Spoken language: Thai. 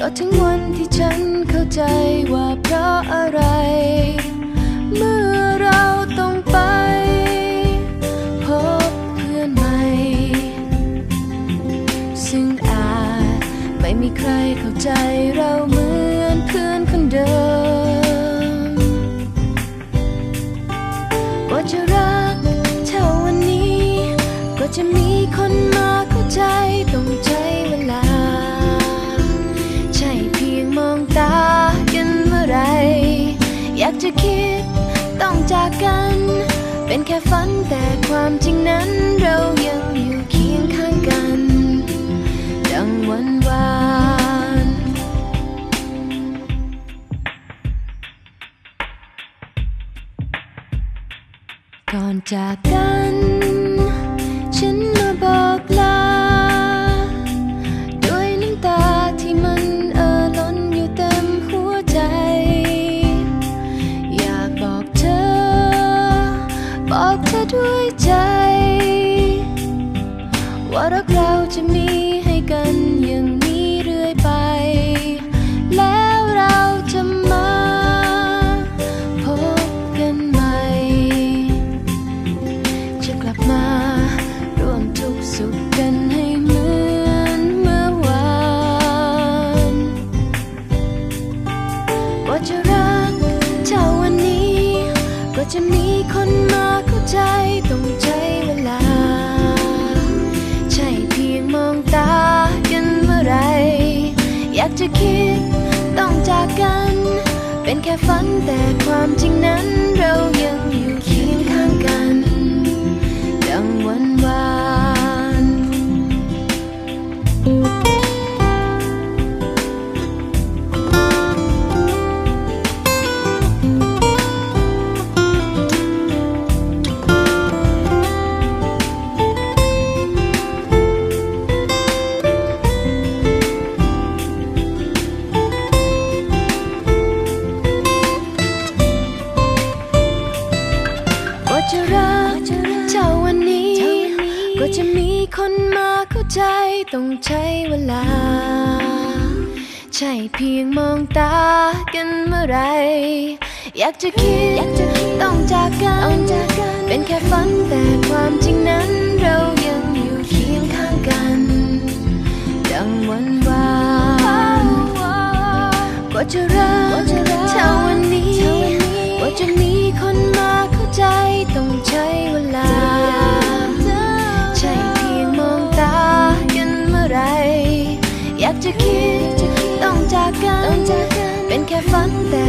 ก็ถึงวันที่ฉันเข้าใจว่าเพราะอะไร เมื่อเราต้องไปพบเพื่อนใหม่ ซึ่งอาจไม่มีใครเข้าใจเราเหมือนเพื่อนคนเดิม กว่าจะรั ค่ฝันแต่ความจริงนั้นเรายังอยู่เคียงข้างกัน ดังวันวานก่อนจากกัน ว่ารักเราจะมีให้กัน จะคิดต้องจากกัน เป็นแค่ฝันแต่ความจริงนั้นเรายังอยู่เคียงข้างกัน ดังวันวาน จะรักเท่าวันนี้ ก็จะมีคนมาเข้าใจต้องใช้เวลา ใช่เพียงมองตากันเมื่อไร อยากจะคิดต้องจากกัน จะ